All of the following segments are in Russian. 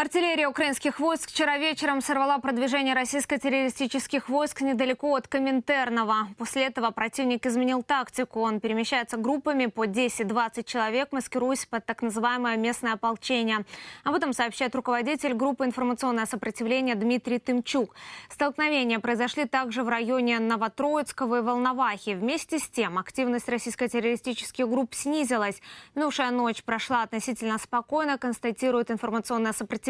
Артиллерия украинских войск вчера вечером сорвала продвижение российско-террористических войск недалеко от Коминтерного. После этого противник изменил тактику. Он перемещается группами по 10-20 человек, маскируясь под так называемое местное ополчение. Об этом сообщает руководитель группы информационное сопротивление Дмитрий Тымчук. Столкновения произошли также в районе Новотроицкого и Волновахи. Вместе с тем активность российско-террористических групп снизилась. Минувшая ночь прошла относительно спокойно, констатирует информационное сопротивление.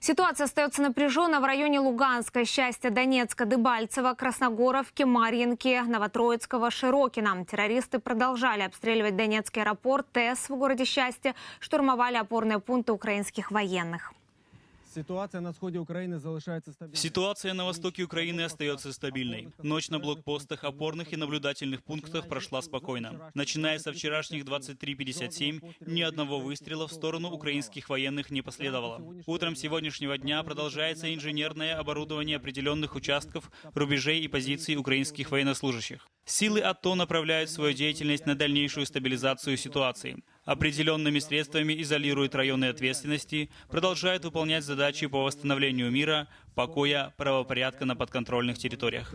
Ситуация остается напряженной в районе Луганска, Счастья, Донецка, Дебальцева, Красногоровки, Марьинки, Новотроицкого, Широкина. Террористы продолжали обстреливать Донецкий аэропорт, ТЭС в городе Счастье, штурмовали опорные пункты украинских военных. Ситуация на сходе Украины залишается стабильной. Ситуация на востоке Украины остается стабильной. Ночь на блокпостах, опорных и наблюдательных пунктах прошла спокойно. Начиная со вчерашних 23.57, ни одного выстрела в сторону украинских военных не последовало. Утром сегодняшнего дня продолжается инженерное оборудование определенных участков, рубежей и позиций украинских военнослужащих. Силы АТО направляют свою деятельность на дальнейшую стабилизацию ситуации. Определенными средствами изолируют районы ответственности, продолжают выполнять задачи по восстановлению мира, покоя, правопорядка на подконтрольных территориях.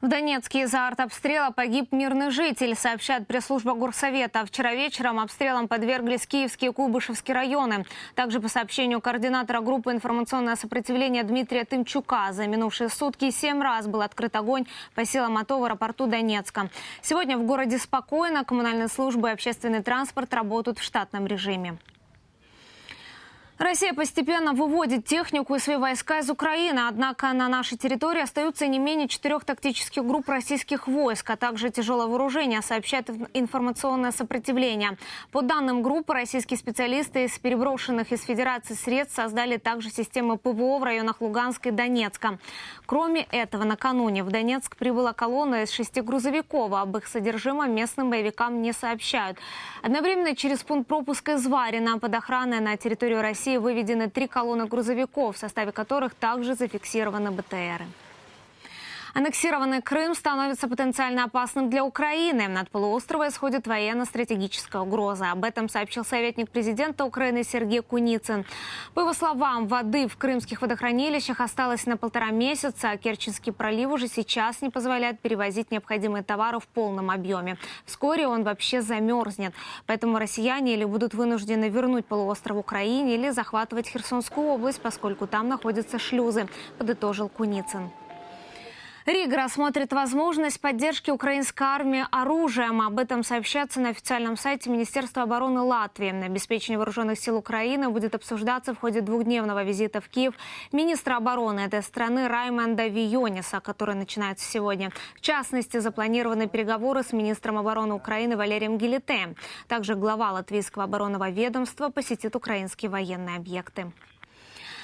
В Донецке из-за артобстрела погиб мирный житель, сообщает пресс-служба Горсовета. Вчера вечером обстрелам подверглись Киевские и Куйбышевские районы. Также по сообщению координатора группы «Информационное сопротивление» Дмитрия Тымчука, за минувшие сутки семь раз был открыт огонь по силам АТО в аэропорту Донецка. Сегодня в городе спокойно, коммунальные службы и общественный транспорт работают в штатном режиме. Россия постепенно выводит технику и свои войска из Украины, однако на нашей территории остаются не менее четырех тактических групп российских войск, а также тяжелое вооружение, сообщает информационное сопротивление. По данным группы, российские специалисты из переброшенных из Федерации средств создали также системы ПВО в районах Луганска и Донецка. Кроме этого, накануне в Донецк прибыла колонна из шести грузовиков, об их содержимом местным боевикам не сообщают. Одновременно через пункт пропуска из Варина под охраной на территорию России выведены три колонны грузовиков, в составе которых также зафиксированы БТРы. Аннексированный Крым становится потенциально опасным для Украины. Над полуострова исходит военно-стратегическая угроза. Об этом сообщил советник президента Украины Сергей Куницын. По его словам, воды в крымских водохранилищах осталось на полтора месяца, а Керченский пролив уже сейчас не позволяет перевозить необходимые товары в полном объеме. Вскоре он вообще замерзнет. Поэтому россияне или будут вынуждены вернуть полуостров Украине, или захватывать Херсонскую область, поскольку там находятся шлюзы, подытожил Куницын. Рига рассмотрит возможность поддержки украинской армии оружием. Об этом сообщается на официальном сайте Министерства обороны Латвии. Обеспечение вооруженных сил Украины будет обсуждаться в ходе двухдневного визита в Киев министра обороны этой страны Раймонда Виониса, который начинается сегодня. В частности, запланированы переговоры с министром обороны Украины Валерием Гелите. Также глава латвийского оборонного ведомства посетит украинские военные объекты.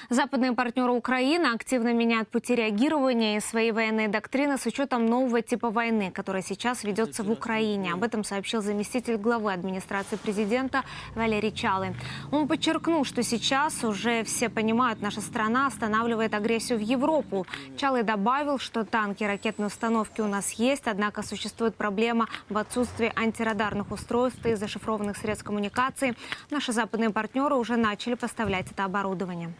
Западные партнеры Украины активно меняют пути реагирования и свои военные доктрины с учетом нового типа войны, которая сейчас ведется в Украине. Об этом сообщил заместитель главы администрации президента Валерий Чалы. Он подчеркнул, что сейчас уже все понимают, наша страна останавливает агрессию в Европу. Чалы добавил, что танки ракетные установки у нас есть, однако существует проблема в отсутствии антирадарных устройств и зашифрованных средств коммуникации. Наши западные партнеры уже начали поставлять это оборудование.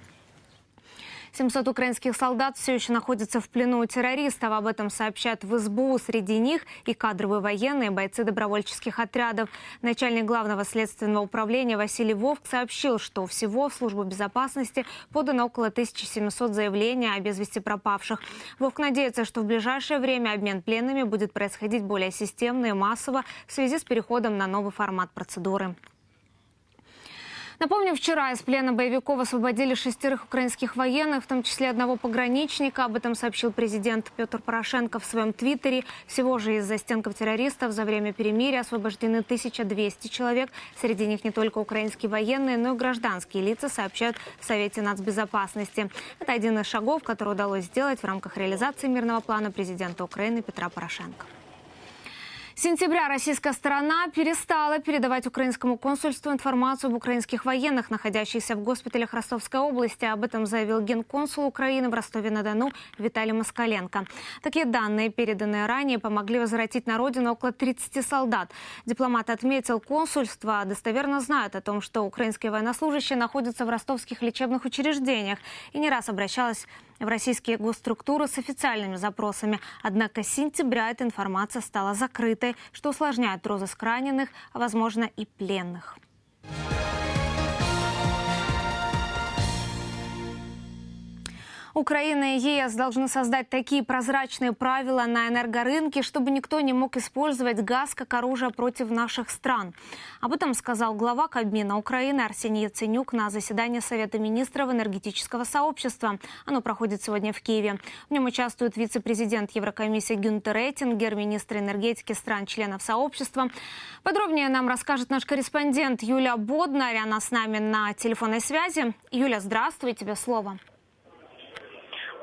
700 украинских солдат все еще находятся в плену у террористов. Об этом сообщают в СБУ. Среди них и кадровые военные, бойцы добровольческих отрядов. Начальник главного следственного управления Василий Вовк сообщил, что всего в службу безопасности подано около 1700 заявлений о без вести пропавших. Вовк надеется, что в ближайшее время обмен пленными будет происходить более системно и массово в связи с переходом на новый формат процедуры. Напомню, вчера из плена боевиков освободили шестерых украинских военных, в том числе одного пограничника. Об этом сообщил президент Петр Порошенко в своем твиттере. Всего же из застенков террористов за время перемирия освобождены 1200 человек. Среди них не только украинские военные, но и гражданские лица, сообщают в Совете нацбезопасности. Это один из шагов, который удалось сделать в рамках реализации мирного плана президента Украины Петра Порошенко. Сентября российская сторона перестала передавать украинскому консульству информацию об украинских военных, находящихся в госпиталях Ростовской области. Об этом заявил генконсул Украины в Ростове-на-Дону Виталий Москаленко. Такие данные, переданные ранее, помогли возвратить на родину около 30 солдат. Дипломат отметил, консульство достоверно знает о том, что украинские военнослужащие находятся в ростовских лечебных учреждениях и не раз обращалась в российские госструктуры с официальными запросами. Однако с сентября эта информация стала закрытой, что усложняет розыск раненых, а возможно и пленных. Украина и ЕС должны создать такие прозрачные правила на энергорынке, чтобы никто не мог использовать газ как оружие против наших стран. Об этом сказал глава Кабмина Украины Арсений Яценюк на заседании Совета министров энергетического сообщества. Оно проходит сегодня в Киеве. В нем участвует вице-президент Еврокомиссии Гюнтер Эттингер, министр энергетики стран-членов сообщества. Подробнее нам расскажет наш корреспондент Юлия Боднарь. Она с нами на телефонной связи. Юля, здравствуй, тебе слово.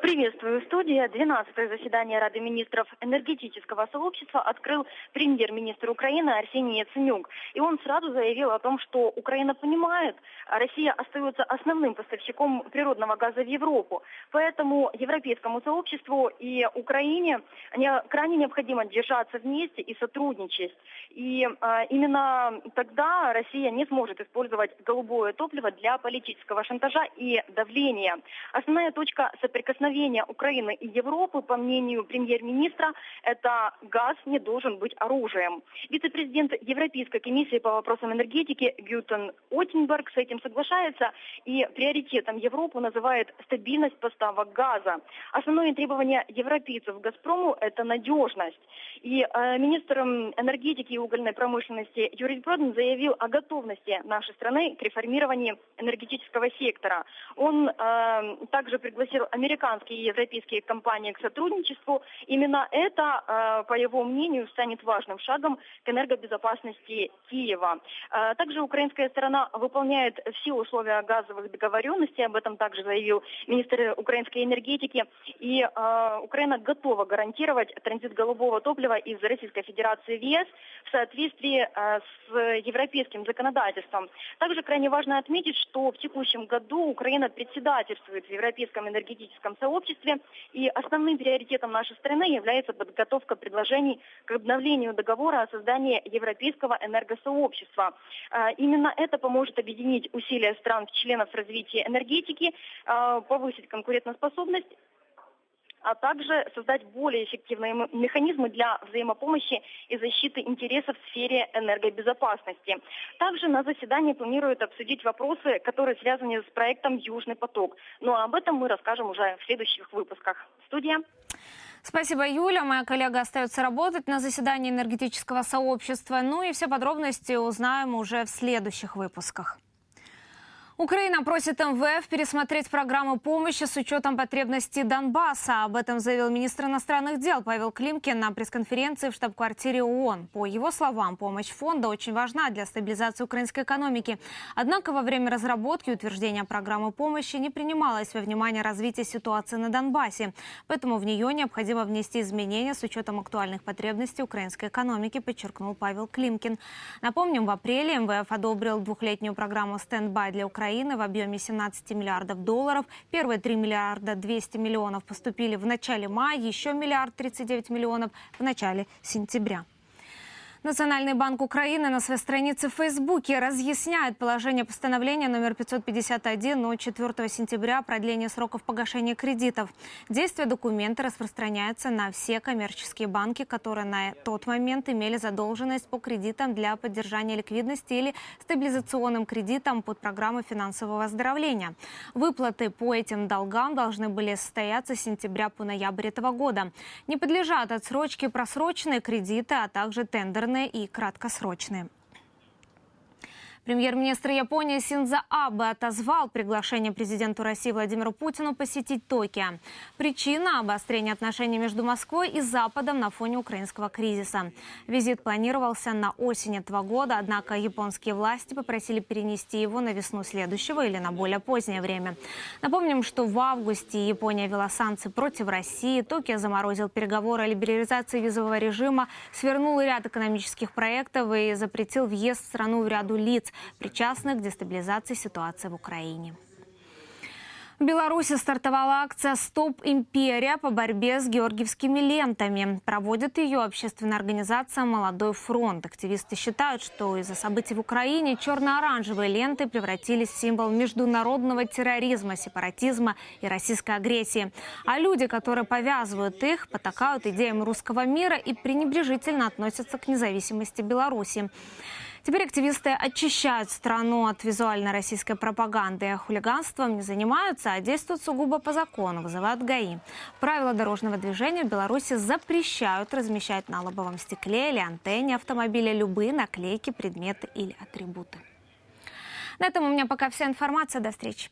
Приветствую студия. 12-е заседание Рады министров энергетического сообщества открыл премьер-министр Украины Арсений Яценюк. И он сразу заявил о том, что Украина понимает, а Россия остается основным поставщиком природного газа в Европу. Поэтому европейскому сообществу и Украине не, крайне необходимо держаться вместе и сотрудничать. И а, именно тогда Россия не сможет использовать голубое топливо для политического шантажа и давления. Основная точка соприкосновения столкновения Украины и Европы, по мнению премьер-министра, это газ не должен быть оружием. Вице-президент Европейской комиссии по вопросам энергетики Гютен Оттенберг с этим соглашается и приоритетом Европы называет стабильность поставок газа. Основное требование европейцев «Газпрому» – это надежность. И э, министр энергетики и угольной промышленности Юрий Проден заявил о готовности нашей страны к реформированию энергетического сектора. Он э, также пригласил американских и европейские компании к сотрудничеству, именно это, э, по его мнению, станет важным шагом к энергобезопасности Киева. Э, также украинская сторона выполняет все условия газовых договоренностей, об этом также заявил министр украинской энергетики, и э, Украина готова гарантировать транзит голубого топлива из Российской Федерации в ЕС в соответствии с европейским законодательством. Также крайне важно отметить, что в текущем году Украина председательствует в Европейском энергетическом сообществе обществе. И основным приоритетом нашей страны является подготовка предложений к обновлению договора о создании Европейского энергосообщества. А, именно это поможет объединить усилия стран-членов развития энергетики, а, повысить конкурентоспособность а также создать более эффективные механизмы для взаимопомощи и защиты интересов в сфере энергобезопасности. Также на заседании планируют обсудить вопросы, которые связаны с проектом «Южный поток». Но об этом мы расскажем уже в следующих выпусках. Студия. Спасибо, Юля. Моя коллега остается работать на заседании энергетического сообщества. Ну и все подробности узнаем уже в следующих выпусках. Украина просит МВФ пересмотреть программу помощи с учетом потребностей Донбасса. Об этом заявил министр иностранных дел Павел Климкин на пресс-конференции в штаб-квартире ООН. По его словам, помощь фонда очень важна для стабилизации украинской экономики. Однако во время разработки и утверждения программы помощи не принималось во внимание развитие ситуации на Донбассе. Поэтому в нее необходимо внести изменения с учетом актуальных потребностей украинской экономики, подчеркнул Павел Климкин. Напомним, в апреле МВФ одобрил двухлетнюю программу «Стендбай» для Украины Украины в объеме 17 миллиардов долларов. Первые 3 миллиарда 200 миллионов поступили в начале мая, еще миллиард 39 миллионов в начале сентября. Национальный банк Украины на своей странице в Фейсбуке разъясняет положение постановления номер 551 от 4 сентября о продлении сроков погашения кредитов. Действие документа распространяется на все коммерческие банки, которые на тот момент имели задолженность по кредитам для поддержания ликвидности или стабилизационным кредитам под программой финансового оздоровления. Выплаты по этим долгам должны были состояться с сентября по ноябрь этого года. Не подлежат отсрочке просроченные кредиты, а также тендерные и краткосрочные. Премьер-министр Японии Синза Абе отозвал приглашение президенту России Владимиру Путину посетить Токио. Причина – обострение отношений между Москвой и Западом на фоне украинского кризиса. Визит планировался на осень этого года, однако японские власти попросили перенести его на весну следующего или на более позднее время. Напомним, что в августе Япония ввела санкции против России, Токио заморозил переговоры о либерализации визового режима, свернул ряд экономических проектов и запретил въезд в страну в ряду лиц, причастных к дестабилизации ситуации в Украине. В Беларуси стартовала акция «Стоп Империя» по борьбе с георгиевскими лентами. Проводит ее общественная организация «Молодой фронт». Активисты считают, что из-за событий в Украине черно-оранжевые ленты превратились в символ международного терроризма, сепаратизма и российской агрессии. А люди, которые повязывают их, потакают идеям русского мира и пренебрежительно относятся к независимости Беларуси. Теперь активисты очищают страну от визуально российской пропаганды. Хулиганством не занимаются, а действуют сугубо по закону, вызывают ГАИ. Правила дорожного движения в Беларуси запрещают размещать на лобовом стекле или антенне автомобиля любые наклейки, предметы или атрибуты. На этом у меня пока вся информация. До встречи.